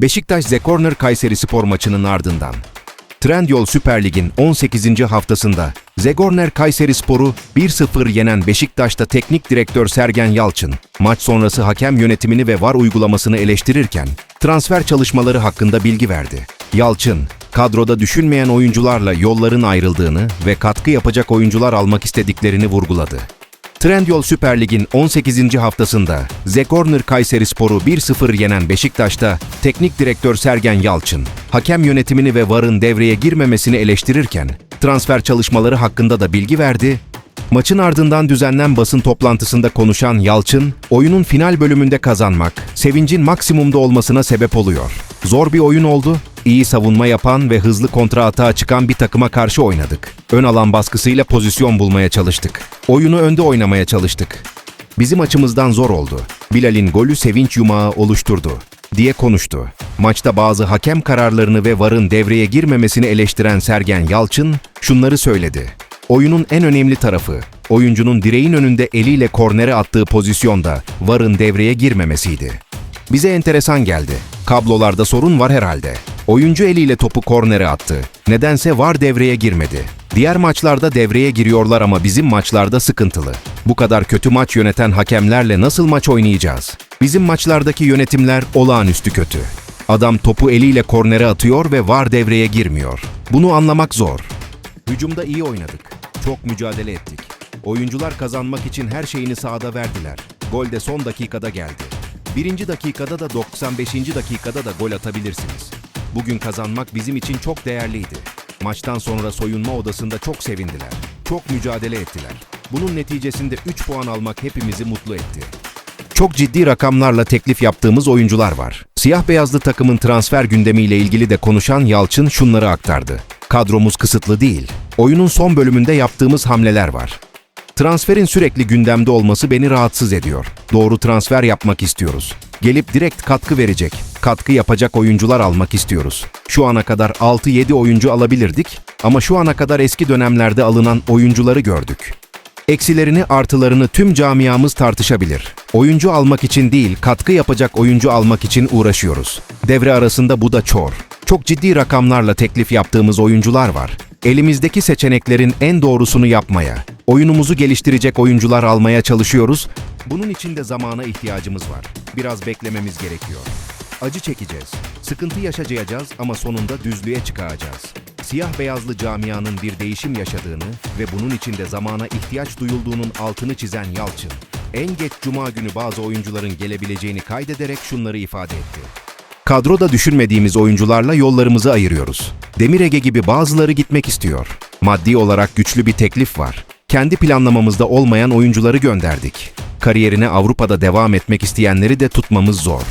Beşiktaş Zekorner Kayseri Spor maçının ardından Trendyol Süper Lig'in 18. haftasında Zegorner Kayseri Spor'u 1-0 yenen Beşiktaş'ta teknik direktör Sergen Yalçın, maç sonrası hakem yönetimini ve VAR uygulamasını eleştirirken transfer çalışmaları hakkında bilgi verdi. Yalçın, kadroda düşünmeyen oyuncularla yolların ayrıldığını ve katkı yapacak oyuncular almak istediklerini vurguladı. Trendyol Süper Lig'in 18. haftasında Zekorner Kayseri Sporu 1-0 yenen Beşiktaş'ta teknik direktör Sergen Yalçın, hakem yönetimini ve VAR'ın devreye girmemesini eleştirirken transfer çalışmaları hakkında da bilgi verdi. Maçın ardından düzenlenen basın toplantısında konuşan Yalçın, oyunun final bölümünde kazanmak, sevincin maksimumda olmasına sebep oluyor. Zor bir oyun oldu, iyi savunma yapan ve hızlı kontra atağa çıkan bir takıma karşı oynadık. Ön alan baskısıyla pozisyon bulmaya çalıştık. Oyunu önde oynamaya çalıştık. Bizim açımızdan zor oldu. Bilal'in golü sevinç yumağı oluşturdu diye konuştu. Maçta bazı hakem kararlarını ve VAR'ın devreye girmemesini eleştiren Sergen Yalçın şunları söyledi. Oyunun en önemli tarafı, oyuncunun direğin önünde eliyle kornere attığı pozisyonda VAR'ın devreye girmemesiydi. Bize enteresan geldi. Kablolarda sorun var herhalde. Oyuncu eliyle topu kornere attı. Nedense VAR devreye girmedi. Diğer maçlarda devreye giriyorlar ama bizim maçlarda sıkıntılı. Bu kadar kötü maç yöneten hakemlerle nasıl maç oynayacağız? Bizim maçlardaki yönetimler olağanüstü kötü. Adam topu eliyle kornere atıyor ve VAR devreye girmiyor. Bunu anlamak zor. Hücumda iyi oynadık. Çok mücadele ettik. Oyuncular kazanmak için her şeyini sahada verdiler. Gol de son dakikada geldi. Birinci dakikada da 95. dakikada da gol atabilirsiniz. Bugün kazanmak bizim için çok değerliydi. Maçtan sonra soyunma odasında çok sevindiler. Çok mücadele ettiler. Bunun neticesinde 3 puan almak hepimizi mutlu etti. Çok ciddi rakamlarla teklif yaptığımız oyuncular var. Siyah beyazlı takımın transfer gündemiyle ilgili de konuşan Yalçın şunları aktardı. Kadromuz kısıtlı değil. Oyunun son bölümünde yaptığımız hamleler var. Transferin sürekli gündemde olması beni rahatsız ediyor. Doğru transfer yapmak istiyoruz. Gelip direkt katkı verecek, katkı yapacak oyuncular almak istiyoruz. Şu ana kadar 6-7 oyuncu alabilirdik ama şu ana kadar eski dönemlerde alınan oyuncuları gördük. Eksilerini artılarını tüm camiamız tartışabilir. Oyuncu almak için değil, katkı yapacak oyuncu almak için uğraşıyoruz. Devre arasında bu da çor. Çok ciddi rakamlarla teklif yaptığımız oyuncular var. Elimizdeki seçeneklerin en doğrusunu yapmaya, oyunumuzu geliştirecek oyuncular almaya çalışıyoruz. Bunun için de zamana ihtiyacımız var. Biraz beklememiz gerekiyor. Acı çekeceğiz. Sıkıntı yaşayacağız ama sonunda düzlüğe çıkacağız. Siyah beyazlı camianın bir değişim yaşadığını ve bunun için de zamana ihtiyaç duyulduğunun altını çizen Yalçın, en geç cuma günü bazı oyuncuların gelebileceğini kaydederek şunları ifade etti. Kadroda düşünmediğimiz oyuncularla yollarımızı ayırıyoruz. Demir Ege gibi bazıları gitmek istiyor. Maddi olarak güçlü bir teklif var. Kendi planlamamızda olmayan oyuncuları gönderdik. Kariyerine Avrupa'da devam etmek isteyenleri de tutmamız zor.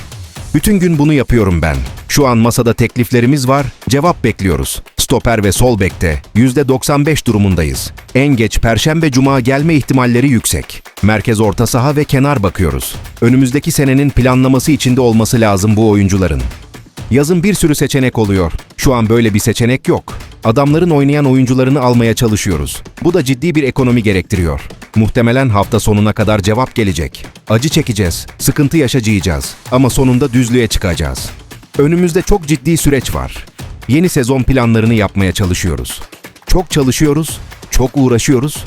Bütün gün bunu yapıyorum ben. Şu an masada tekliflerimiz var, cevap bekliyoruz. Stoper ve sol bekte %95 durumundayız. En geç perşembe cuma gelme ihtimalleri yüksek. Merkez orta saha ve kenar bakıyoruz. Önümüzdeki senenin planlaması içinde olması lazım bu oyuncuların. Yazın bir sürü seçenek oluyor. Şu an böyle bir seçenek yok. Adamların oynayan oyuncularını almaya çalışıyoruz. Bu da ciddi bir ekonomi gerektiriyor. Muhtemelen hafta sonuna kadar cevap gelecek. Acı çekeceğiz, sıkıntı yaşayacağız ama sonunda düzlüğe çıkacağız. Önümüzde çok ciddi süreç var. Yeni sezon planlarını yapmaya çalışıyoruz. Çok çalışıyoruz, çok uğraşıyoruz